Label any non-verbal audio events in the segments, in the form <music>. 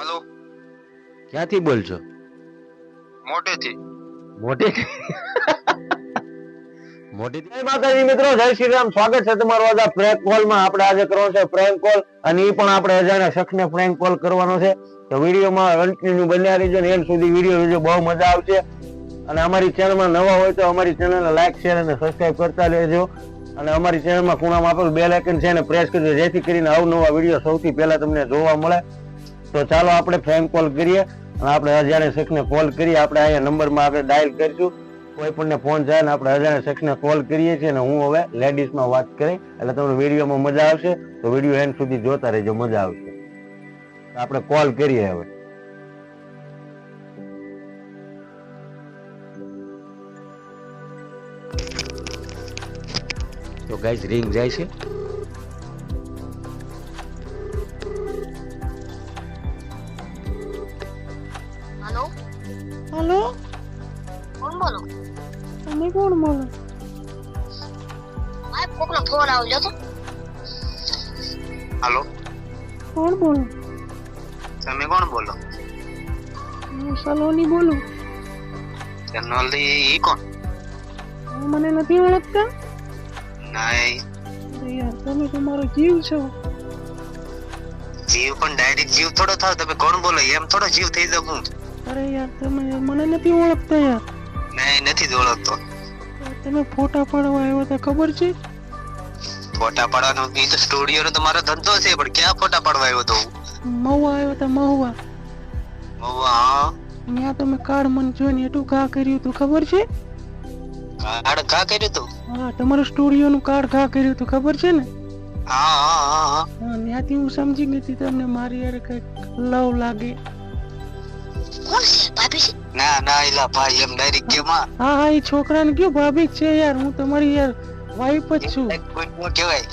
હાલો. ક્યાંથી બોલશો? મોટેથી. મોટી મોટી જય માતાજી મિત્રો જય શ્રી રામ સ્વાગત છે તમારું આજે પ્રેન્ક કોલમાં. આપણે આજે કરવાનો છે પ્રેન્ક કોલ અને એ પણ આપણે અજાણ્યા શખ્સને પ્રેન્ક કોલ કરવાનો છે. તો વિડીયોમાં કન્ટિન્યુ બન્યા રહીજો ને એન્ડ સુધી વીડિયો જોજો બહુ મજા આવશે. અને અમારી ચેનલમાં નવા હોય તો અમારી ચેનલને લાઈક શેર અને સબસ્ક્રાઇબ કરતા રહેજો. અને અમારી ચેનલમાં ખૂણામાં આપેલું બેલ આઇકન છે એને પ્રેસ કરજો જેથી કરીને અવનવા વીડિયો સૌથી પહેલા તમને જોવા મળે. તો ચાલો આપણે ફ્રેન્ક કોલ કરીએ અને આપણે અજાણ્યા શખ્સને કોલ કરીએ. આપણે અહીંયા નંબરમાં આપણે ડાયલ કરીશું કોઈ પણ ફોન જાય ને આપણે અજાણ્યા શખ્સને કોલ કરીએ છીએ અને હું હવે લેડીઝમાં વાત કરી. એટલે તમને વિડીયોમાં મજા આવશે. તો વીડિયો એન્ડ સુધી જોતા રહેજો. મજા આવશે. આપણે કોલ કરીએ હવે. તો ગાઈઝ રિંગ જાય છે? તમે કોણ બોલો? આ કોકનો ફોન આવ્યો તો. હાલો. કોણ બોલો? તમે કોણ બોલો? હું સલોની બોલું. જનરલી ઈ કોણ? મને નથી ઓળખતા? નહીં યાર તમે તો મારો જીવ છો. જીવ પણ ડાયરેક્ટ જીવ થોડો થાવ તમે કોણ બોલો? એમ થોડો જીવ થઈ જાવ હું. અરે યાર તમે મને નથી ઓળખતા યાર. નહીં નથી જ ઓળખતો. તમે ફોટા પાડવા આવ્યો તો ખબર છે? ફોટા પાડવાનો એ તો સ્ટુડિયો નો તમારો ધંધો છે પણ ક્યાં ફોટા પાડવા આવ્યો તો મહુવા આવ્યો તો મહુવા. મહુવા, ત્યાં તમે કાર્ડ મને જોઈને એટલું ઘા કર્યું તું ખબર છે? કાર્ડ કા કર્યું તું હા તમારું સ્ટુડિયો નું કાર્ડ ઘા કર્યું તું ખબર છે ને? હા ત્યાંથી હું સમજી ગઈ હતી તમને મારી યાર કંઈક લવ લાગે. કોણ છે? ભાભી છે? ના ના એલા ભાઈ એમ ડાયરેક્ટ કે હા હા હા એ છોકરાને કયો ભાભી છે યાર હું તમારી યાર વાઈફ જ છું. કોઈ કહેવાય.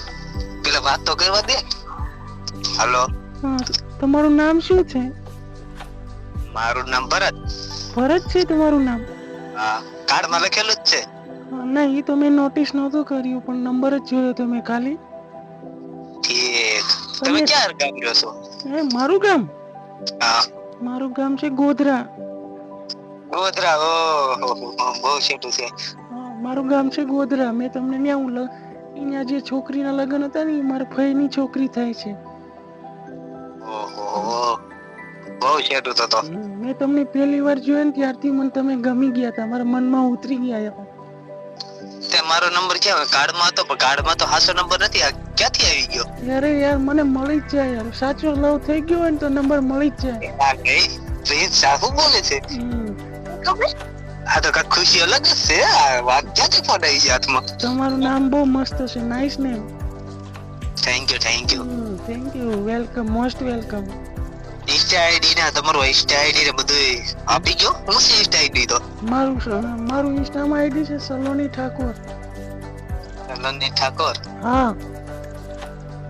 પેલા વાત તો કરવા દે. હાલો તમારું નામ શું છે? મારું નામ ભરત. ભરત છે તમારું નામ? હા કાર્ડમાં લખેલું જ છે. ના એ તો મેં નોટિસ નહોતું કર્યું પણ નંબર જ જોયો તો મેં ખાલી. તમે- ક્યાં ગામ રહ્યો છો? એ મારું ગામ? હા. મારું ગામ છે ગોધરા. ગોધરા ઓ બહુ છેટું છે. મારું ગામ છે ગોધરા. મેં તમને ન્યા હું અહીંયા જે છોકરીના લગ્ન હતા ને મારા ફઈની છોકરી થાય છે. બહુ છેટું તો તો. મેં તમને પહેલી વાર જોયો ને ત્યારથી મને તમે ગમી ગયા હતા. મારા મનમાં ઉતરી ગયા હતા. તે મારો નંબર ક્યાં કાર્ડમાં હતો પણ કાર્ડમાં તો હાસો નંબર નથી. આ ક્યાંથી આવી ગયો? અરે યાર મને મળી જ જાય. યાર સાચો લવ થઈ ગયો હોય ને તો નંબર મળી જ જાય. આ ગઈ પ્રિન્સ સાહુ બોલે છે. આ તો કાંઈક ખુશી અલગ જ છે આ વાત ક્યાંથી આવી છે હાથમાં? તમારું નામ બહુ મસ્ત છે nice name thank you thank you thank you welcome most welcome insta ID ના તમારું ઇન્સ્ટા આઈડી ને બધું આપી ગયો? હું છે ઇન્સ્ટા આઈડી તો? મારું મારું મારું ઇન્સ્ટામાં આઈડી છે સલોની ઠાકોર. સલોની ઠાકોર? હા.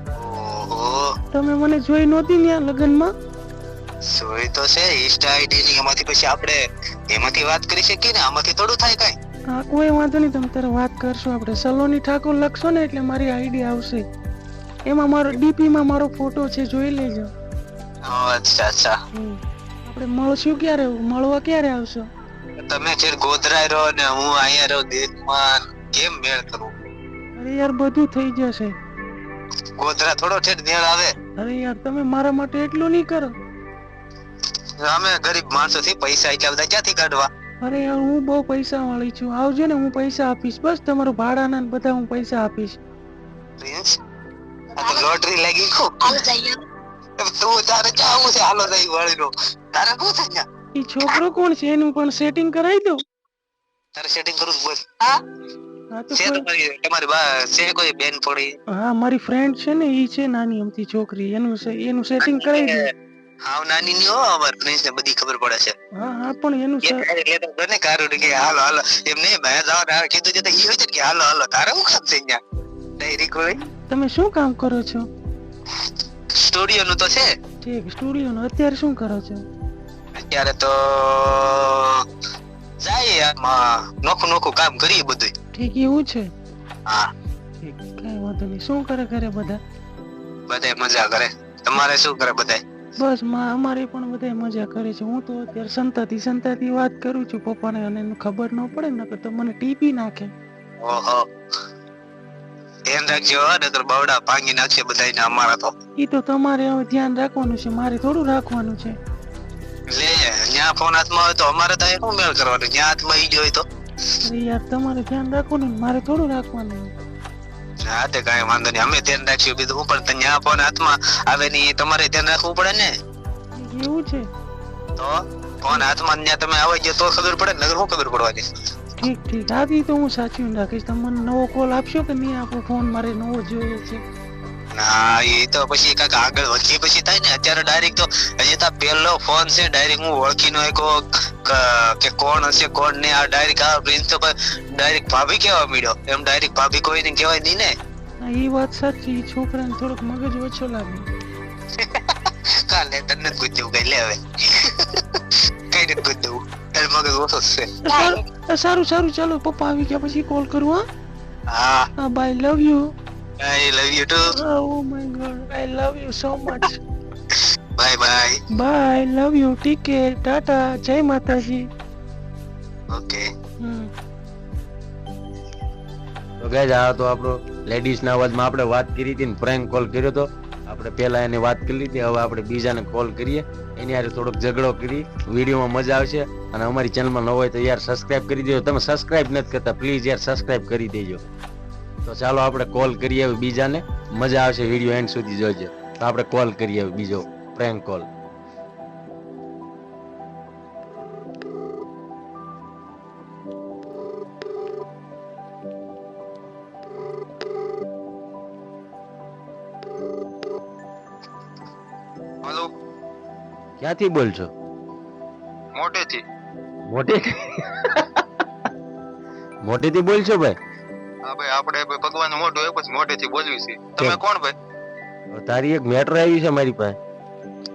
ઓહો. તમે મને જોઈ નહોતી ત્યાં લગ્નમાં? સોય તો છે ઇન્સ્ટા આઈડી ની એમાંથી પછી આપણે એમાંથી વાત કરી શકીએ ને આમાંથી થોડું થાય કાઈ. હા કોઈ વાંધો નહીં તમે તારે વાત કરશું આપણે. સલોની ઠાકોર લખશો ને એટલે મારી આઈડી આવશે. એમાં મારો ડીપી માં મારો ફોટો છે જોઈ લેજો. અચ્છા અચ્છા. આપણે મળશું ક્યારે? મળવા ક્યારે આવશો? તમે જે ગોધરા રહો ને હું અહીંયા રહું દેશમાં કેમ મેળ કરું અરે યાર બધું થઈ જશે. ગોધરા થોડો ઠેઠ મેળ આવે. અરે યાર તમે મારા માટે એટલું નહીં કરો. અમે ગરીબ માણસો થી પૈસા એટલા બધા ક્યાંથી કાઢવા? અરે યાર હું બહુ પૈસા વાળી છું. આવજો ને હું પૈસા આપીશ. બસ તમારું ભાડાના ને બધા હું પૈસા આપીશ. પ્રિન્સ આ તો લોટરી લાગી ખો હાલ જઈએ. તું તારે ચાવું છે? હાલો દઈ વાળીનો. તારે શું થાય ત્યાં? એ છોકરો કોણ છે? એનું પણ સેટિંગ કરાવી દો તારે સેટિંગ કરું બોલ હા? હા તો છે તમારી તમારી બા છે કોઈ બેન પડી હા મારી ફ્રેન્ડ છે ને ઈ છે નાની અમથી છોકરી. એનું એનું સેટિંગ કરાવી દો હાવ નાની ની હો અમાર પ્રિન્સ ને બધી ખબર પડે છે. હા હા પણ એનું સર સ- તારે તો ને કારો કે હાલો હાલો એમ નહીં ભાઈ જાવ હાલ કીધું છે તો ઈ હોય કે હાલો હાલો તારે હું કામ છે અહીંયા? ડાયરી કોઈ તમે શું કામ કરો છો? સ્ટુડિયો નું તો છે. ઠીક સ્ટુડિયો નું. અત્યારે શું કરો છો? અત્યારે તો જાય નોખું નોખું કામ કરીએ બધું ઠીક એવું છે? હા. ઠીક કઈ વાંધો નહીં. શું કરે ઘરે બધા? બધાય મજા કરે. તમારે શું કરે બધાય? બસમાં અમારે પણ બધા મજા કરે છે. હું તો અત્યારે સંતાતી સંતાતી વાત કરું છું. પપ્પાને અને એને ખબર ન પડે ને તો મને ટીપી નાખે. ઓહો. ધ્યાન રાખજો નકર બવડા ભાંગી નાખશે બધાયને અમારા તો. ઈ તો તમારે હવે ધ્યાન રાખવાનું છે. મારે થોડું રાખવાનું છે. લે ન્યા ફોન હાથમાં હોય તો અમારે તો શું મેળ કરવાનો? જ્યાં હાથમાં ઈ જ હોય તો. યાર તમારે ધ્યાન રાખવાનું મારે થોડું રાખવાનું. હા તે કાંઈ વાંધો નહીં. અમે ધ્યાન રાખશું બીજું હું પણ ત્યાં ફોન હાથમાં આવે ને તમારે ધ્યાન રાખવું પડે ને? એવું છે? તો ફોન હાથમાં ત્યાં તમે આવી ગયો તો ખબર પડે નગર શું ખબર પડવાની? ઠીક ઠીક. આથી તો હું સાચવી રાખીશ. તમને નવો કોલ આપશો કે નહીં આપો ફોન મારે નવો જોઈએ છે? ના એ તો પછી કાક આગળ વધીએ પછી થાય ને અત્યારે ડાયરેક્ટ તો હજી તો પહેલો ફોન છે ડાયરેક્ટ હું ઓળખી નો એક કે કોણ હશે કોણ ને આ ડાયરેક્ટ આ પ્રિન્સ તો ડાયરેક્ટ ભાભી કેવા મળ્યો એમ ડાયરેક્ટ ભાભી કોઈને કહેવાય નહીં ને? એ વાત સાચી. છોકરાને થોડોક મગજ ઓછો લાગે. <laughs> કાલે તને ગુજ્જવું કઈ લે હવે. <laughs> કઈ નથી ગુજ્જવું. તારે મગજ ઓછો છે. સારું સારું ચાલો પપ્પા આવી ગયા. પછી કોલ કરું હા. હા. હા bye love you I love you too. Oh my god, I love you so much. <laughs> bye bye. Bye, love you. Care tata જય માતાજી ઓકે હમ તો ગાઈઝ આ તો આપણો લેડીઝના અવાજમાં આપણે વાત કરી હતી ને પ્રેન્ક કોલ કર્યો તો આપણે પહેલા એને વાત કરી લીધી હવે આપણે બીજાને કોલ કરીએ એની હારે થોડોક ઝઘડો કરી વિડીયોમાં મજા આવશે અને અમારી ચેનલમાં ન હોય તો યાર સબસ્ક્રાઇબ કરી દેજો તમે સબસ્ક્રાઇબ નથી કરતા પ્લીઝ યાર સબસ્ક્રાઇબ કરી દેજો તો ચાલો આપણે કોલ કરીએ હવે બીજાને. મજા આવશે વીડિયો એન્ડ સુધી જોજે. તો આપણે કોલ કરીએ હવે બીજો પ્રેન્ક કોલ હલો. ક્યાંથી બોલ છો મોટેથી. મોટેથી? મોટેથી બોલ છો ભાઈ? હા ભાઈ આપણે ભગવાન મોઢું એ પછી મોઢેથી બોલવી છે. તમે કોણ ભાઈ? તારી એક મેટર આવી છે મારી પાસે.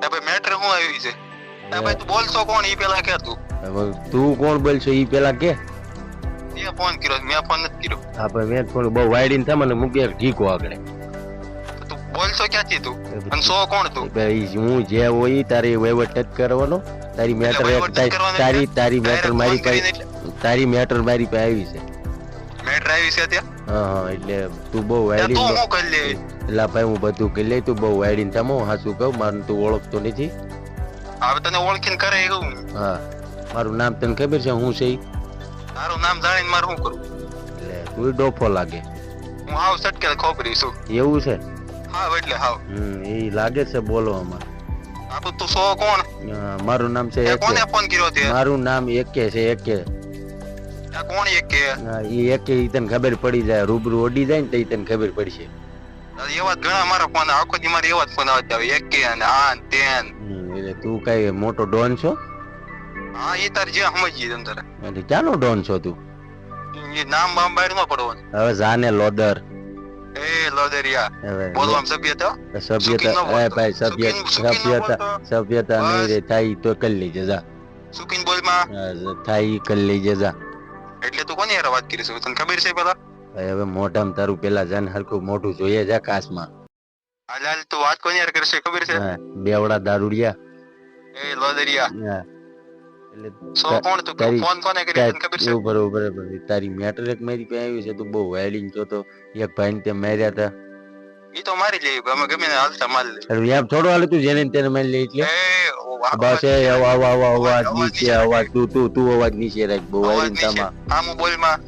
એ ભાઈ મેટર હું આવી છે? એ ભાઈ તું બોલશો કોણ? ઈ પેલા કે તું. તું કોણ બોલશો? ઈ પેલા કે. તે ફોન કર્યો મેં ફોન નથી કર્યો. હા ભાઈ મેં થોડું બહુ વાયડીને થા મને મૂકી ઢીકો આગળ. તું બોલશો ક્યાંથી તું? અને સો કોણ તું? ભાઈ હું જે હોય તારી વહીવટ જ કરવાનો. તારી મેટર તારી તારી મેટર મારી પાસે તારી મેટર મારી પાસે આવી છે. છે ત્યાં? હા હા એટલે તું બહુ તું વાયડીને કરી લે એટલે ભાઈ હું બધું કરી લે તું બહુ વાયડીને થા હું હાચું કહું મારું તું ઓળખતો નથી. હવે તને ઓળખીને કરે એવું હા. મારું નામ તને ખબર છે હું છે? તારું નામ જાણીને મારે શું કરું? એટલે તું ડોફો લાગે. હું હાવ સટકે ખોપરી છું. એવું છે? હાવ એટલે હાવ. હમ એ લાગે છે બોલવામાં. આ તો તું સો કોણ? મારું નામ છે કોને ફોન કર્યો તે? મારું નામ એકે છે એકે. કોણ એક ઈ એકે તને ખબર પડી જાય રૂબરૂ ઓડી જાય ને તો તને ખબર પડશે. એવા ઘણા મારા ફોન આખો દી મારે એવા જ ફોન આવતા હોય એક અને આ ને તે એટલે તું કઈ મોટો ડોન છો? હા એ તાર જે સમજી તમ તારે. એટલે ક્યાંનો ડોન છો તું? એ નામ બામ બહાર ન પડવાનું. હવે જાને લોદર. એ લોદરિયા. બોલવામાં ન સભ્યતા એ ભાઈ સભ્ય સુકીન- સુકીન ન સભ્યતા સભ્યતા નહીં રે થાય તો કરી લેજે જા. સુકીન બોલમાં? થાય ઈ કરી લેજે જા. એટલે તું કોની હારે વાત કરી છે તને ખબર છે પેલા ભાઈ હવે મોઢામાં તારું પેલા જાને હરખું મોઢું જોઈએ જા કાશમાં હાલ હાલ તું વાત કોની હારે કરશે? ખબર છે? બેવડા દારૂડિયા. એ લોદરિયા. એટલે સો કોણ તું? ફોન કોને કરી તને ખબર છે? બરોબર બરોબર તારી મેટર એક મારી પાસે આવી છે તું બહુ વાયડિંગ છો તો. એક ભાઈ તે માર્યા હતા. ઈ તો મારી લેવી અમે ગમે હાલતા મારી લે અરે એમ થોડું હાલે તું જેને તેને મારી લે એટલે. બસ એ અવાજ અવાજ અવાજ નીચે અવાજ તું તું તું અવાજ નીચે રાખ બહુ આવીને તમા. આમ બોલમાં.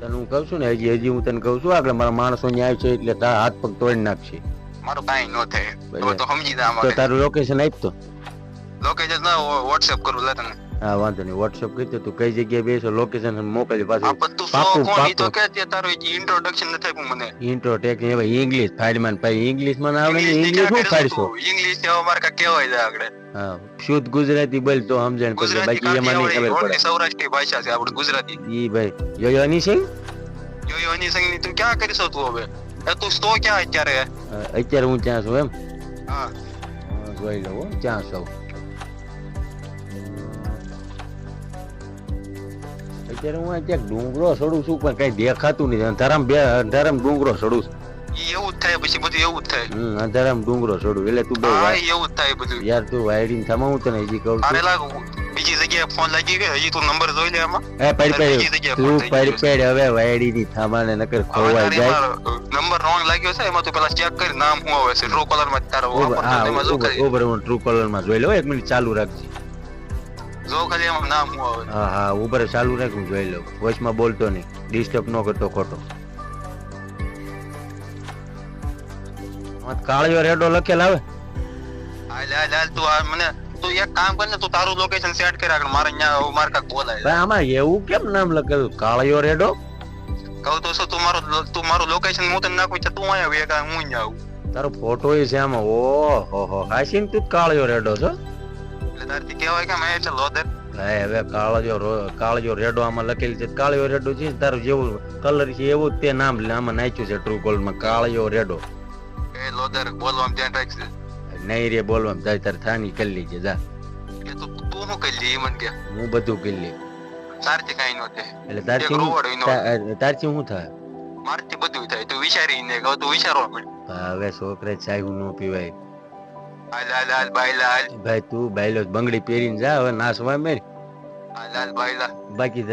તને હું કહું છું ને હજી હજી હું તને કહું છું આગળ મારા માણસો ન્યાય છે એટલે તારા હાથ પગ તોડી નાખશે. મારું કાંઈ ન થાય. તો સમજી જા તો તારું લોકેશન આપ તો લોકેશન ના વોટ્સએપ કરું લે તને. હા વાંધો નહીં. વોટ્સઅપ કરી દે તું કઈ જગ્યાએ બેસો લોકેશન મોકલજે આ પાછું. બધું સો પાકું, કોણ ઈ તો પાકું. કે તે તારું ઇન્ટ્રોડક્શન નથી આપ્યું મને. ઇન્ટ્રો ટેક ને ભાઈ ઇંગ્લિશ ફાડમાં ને ભાઈ ઇંગ્લિશમાં ના આવડે ને ઇંગ્લિશ ઇંગ્લિશ હું ફાડશો? ઇંગ્લિશ જેવા મારે કાંઈ કહેવાય છે આગળ. હા શુદ્ધ ગુજરાતી બોલ તો સમજણ પડશે ગુજરાતી બાકી એમાં કાંઈ નહીં આવડે ખબર only પડે સૌરાષ્ટ્રની ભાષા છે આપણે ગુજરાતી. ઈ ભાઈ યો યો સિંહ જો યો એની સંગની તું ક્યાં કરીશો તું હવે? એ તું સ્તો ક્યાં અત્યારે? અત્યારે હું ત્યાં છું એમ? હા. હા, જોઈ લઉં હો, ક્યાં છું. અત્યારે હું ક્યાંક ડુંગરો સડું છું પણ કઈ દેખાતું નથી. અંધારામ બે અંધારામ ડુંગરો સડું છું. એવું જ થાય પછી બધું એવું જ થાય. હમ અંધારામાં ડુંગરો સડું. એટલે તું બહુ હા એવું જ થાય બધું. યાર તું વાયડીને થમા હું તને હજી કહું અરે લાગ બીજી જગ્યાએ ફોન લાગી ગયો હજી તું નંબર જોઈ લે આમાં. એ પડી પડી. તું પડી પડી. હવે વાયડી ની થામાને નકર ખોવાઈ જાય. નંબર રોંગ લાગ્યો છે એમાં તું પેલા ચેક કરી નામ હું આવે છે ટ્રુ કોલરમાં તારો વાપરતો એમાં જો કરી ઉભર હું ટ્રુ કોલરમાં જોઈ લઉં. એક મિનિટ ચાલુ રાખજે. જો ખાલી એમાં નામ શું આવે. હા હા ઉભર ચાલુ રાખ હું જોઈ લઉં વોઇસમાં બોલતો નહીં. ડિસ્ટર્બ ન કરતો ખોટો. કાળિયો રેડો લખેલ આવે. હાલ હાલ હાલ તું આ મને તું એક કામ કર ને તું તારું લોકેશન સેટ કરી મારે અહીંયા મારે બોલાય. ભાઈ આમાં એવું કેમ નામ લખેલું? કાળિયો રેડો? કહું તો શું તું મારું તું મારું લોકેશન હું તને નાખું છે તું અહીંયા કાંઈ હું અહીંયા આવું. તારો ફોટો છે આમાં. ઓહો હો હાસીન તું જ કાળિયો રેડો છો? એટલે તારથી કહેવાય કે મેં એટલે લોદર ભાઈ હવે કાળજો કાળજો રેડો આમાં લખેલ છે. કાળિયો રેડો છે તારું જેવું કલર છે એવું જ તે નામ આમાં નાખ્યું છે ટ્રુ ગોલ્ડમાં કાળિયો રેડો. એ લોદર બોલવામાં ધ્યાન રાખજે નહીં રે બોલવામાં જાય તાર થાની કરી લીજે જા. કે તું તું શું કરી લે મન કે. હું બધું કરી લે. તારથી કાંઈ ન થાય. એટલે તારથી હું- તારથી શું થાય? મારથી બધું થાય. તું વિચારીને કહું તું વિચારવા હવે છોકરે ચાય ન પીવાય. હાલ હાલ હાલ બાયલા હાલ ભાઈ તું બાયલો બંગડી પહેરીને જા હવે નાસવા બાકી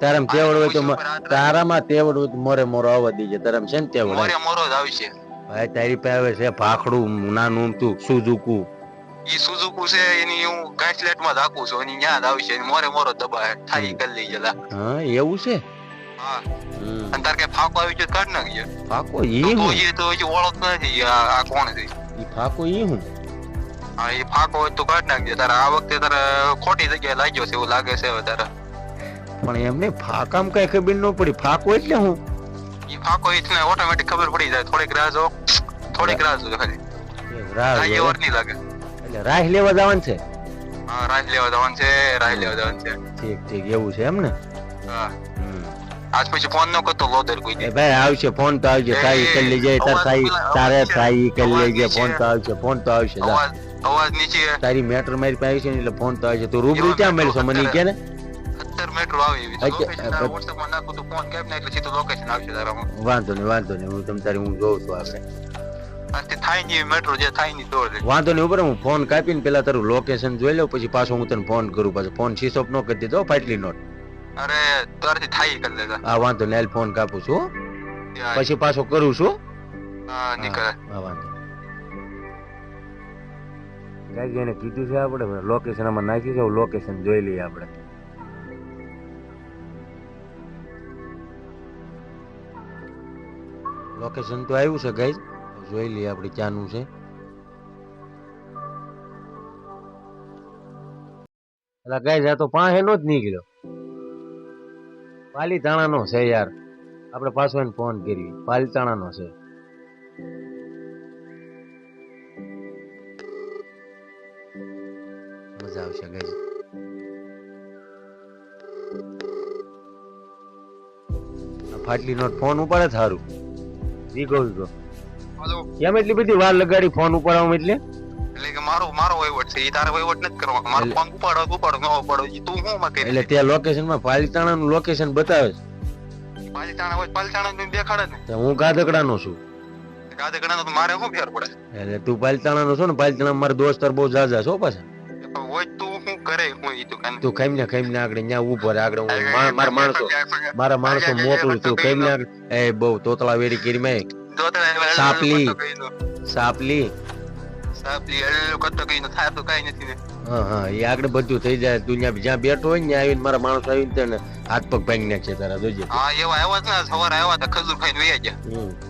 તારામાં તેવડ હોય તો મ- ઉપર હાથ રાખી. તારામાં તેવડ હોય તો મોરે મોરો આવવા દીજે. તારામાં છે ને તેવડ? મોરે મોરો જ આવશે. ભાઈ તારી પાસે આવે છે ભાખડું નાનું તું સુઝુકુ. ઈ સુઝુકુ છે એની હું ગાંઠલેટમાં રાખું છું એની યાદ આવશે. મોરે મોરો દબાય. થાય ઈ કરી લઈ જલા હા એવું છે? હા. અને તાર કે ફાકો આવી ગયો કાઢ નાખજે. ફાકો ઈ તું હું? હજી તો હજી ઓળખ નથી આ કોણ છે? ઈ ફાકો ઈ હું? હા ઈ ફાકો હોય તો કાઢ નાખજે. તારે આ વખતે તારે ખોટી જગ્યાએ લાગ્યો છે એવું લાગે છે હવે તારે. પણ એમને ફાકામ કઈ ખબર ન પડી. ફાકો એટલે હું? ઈ ફાકો ઈ તને ઓટોમેટિક ખબર પડી જાય. થોડીક રાહ જો. થોડીક રાહ જો ખાલી. રાહ જોવે. વાર નહીં લાગે. એટલે રાહ લેવા જવાનું છે? હા રાહ લેવા જવાનું છે રાહ લેવા જવાનું છે. ઠીક ઠીક. એવું છે એમ ને? હા. આજ પછી ફોન નો કરતો લોદર કોઈ એ ભાઈ આવશે ફોન તો આવશે સાઈ કરી લેજે તાર તારે છે. સાઈ કરી લેજે ફોન તો આવશે ફોન તો આવશે અવાજ અવાજ નીચે. તારી મેટર મારી પાસે છે એટલે ફોન તો આવશે. તું રૂબરૂ ક્યાં મળશો મને કે ને? મેટ્રો આવે તારા માં નાખું તો ફોન કેમ ને એટલે સીધું લોકેશન આવશે તારામાં. વાંધો નહીં વાંધો નહીં હું તમ તારી હું જોઉં છું આપણે થાયની મેટ્રો જે થાયની દોડ વાંધો નહીં ઉપર હું ફોન કાપીને પેલા તારું લોકેશન જોઈ લઉં પછી પાછો હું તને ફોન કરું પાછો. ફોન સ્વિચ ઓફ ન કરી દીધો ફાટલી નોટ. અરે તારથી થાય કરી લેતા આ વાંધો નહીં હાલ ફોન કાપું છું પછી પાછો કરું છું. હા નીકળે. હા હા, વાંધો ગાઈ એને કીધું છે આપણે લોકેશન આમાં નાખ્યું છે લોકેશન જોઈ લઈએ આપણે. લોકેશન તો આવ્યું છે ગાઈ જોઈ લઈએ આપણે ક્યાંનું છે. એટલે ગાઈ આ તો પાસે નો જ નીકળ્યો. પાલીતાણા નો છે યાર. આપણે પાછો એને ફોન કરી પાલીતાણા નો છે. મજા આવશે ગઈ. ફાટલી નોટ ફોન ઉપાડે થારું વીગો વીગો હાલો. કેમ એટલી બધી વાર લગાડી ફોન ઉપાડવા એટલે? એટલે કે મારું છે ઈ તારે વહીવટ નથી કરવાનો મારો ફોન ઉપાડો ઉપાડો ન ઉપાડો તું હું માં એટલે ત્યાં લોકેશનમાં પાલીતાણા નું લોકેશન બતાવે છે. પાલિતાણા હોય પાલિતાણા નું દેખાડે ને. હું ગાધકડા નો છું. ગાદે ગણા તો મારે શું ફેર પડે? એટલે તું પાલીતાણા નો છો ને પાલીતાણા મારા દોસ્તાર બહુ જાજા છો પાછા. હોય તું શું કરે હું ઈ તું કાન તું ખાઈને ખાઈને આગળ ત્યાં ઊભો આગળ હું મારા માણસો મારા માણસો મોકલું તું એ બહુ તોતળા વેડી કરી મેં સાપલી. સાપલી. સાપલી હળેલું કરતો કઈ ન થાય કઈ નથી ને. હા હા એ આગળ બધું થઈ જાય. દુનિયા જ્યાં બેઠો હોય ને ત્યાં આવીને મારા માણસ આવીને તને હાથ પગ ભાંગી નાખશે તારા જોજે હા એવા આવ્યા હતા ને સવારે આવ્યા હતા ખજૂર ખાઈને વયા ગયા.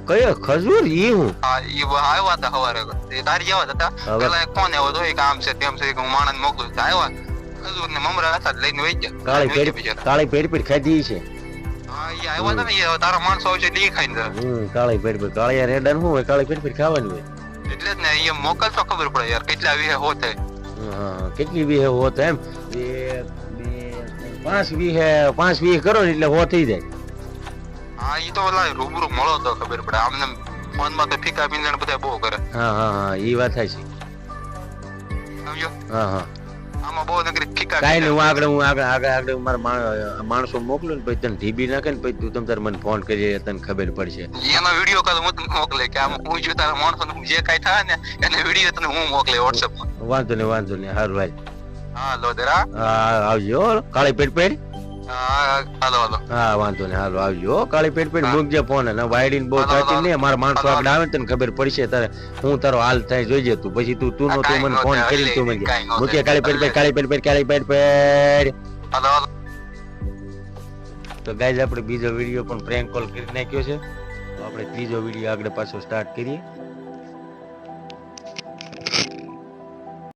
કયો? ખજૂર? ઈ હું? હા ઈ આવ્યા હતા સવારે. એ તારી હતા. પેલા ફોન આવ્યો એક આમ છે તેમ છે કે હું માણસ મોકલું. આવ્યા. ખજૂર ને મમરા હતા લઈને વહી ગયા. કાળી પેડ કાળી પેડ પેડ ખાધી છે? કાળી પેટ પેડ કાળિયા રેડા શું હોય? કાળી પેટ પેડ ખાવાનું હોય? એટલે જ ને અહીંયા મોકલતો ખબર પડે યાર કેટલા વીહે હોત. કેટલી વીહે હોત એમ? બે બે પાંચ વીહે પાંચ વીહ કરો ને એટલે હો થઈ જાય. હા ઈ તો ઓલા રૂબરૂ મળો તો ખબર પડે. આમને ફોનમાં તો ફીકા પીંજણ બધા બહુ કરે. હા હા હા ઈ વાત થાય છે સમજો? હા હા. આમાં બહુ નકરી ફીકા કાઈ નહીં હું આગળ હું આગળ આગળ આગળ મારા માણસો મોકલું ને પછી તને ઢીબી નાખે ને પછી તું તમ તારે મને ફોન કરી તને ખબર પડશે. એનો વીડિયો કાલ હું મોકલે કે આમ હું જો તારા માણસો જે કાઈ થાય ને એને વીડિયો તને હું મોકલે માં. વાંધો નહીં વાંધો નહીં હારું ભાઈ હા લોદરા હા આવજો કાળી પેટ પેટ હા હાલો હાલો. હા વાંધો નહીં હાલો આવજો. હો, કાળી પેટ પેટ મૂકજે ફોન અને વાયડીન બહુ હાલો, નહીં મારા માણસો આગળ આવે તને ખબર પડશે તારે હું તારો હાલ થાય જોઈજે તું. પછી તું તું નો તું મને ફોન કરી તું મને. મૂકે કાળી પેટ પેટ કાળી પેટ પેટ કાળી પેટ પેટ. તો ગાઈઝ આપણે બીજો વીડિયો પણ પ્રેન્ક કોલ કરી નાખ્યો છે. તો આપણે ત્રીજો વીડિયો આગળ પાછો સ્ટાર્ટ કરીએ.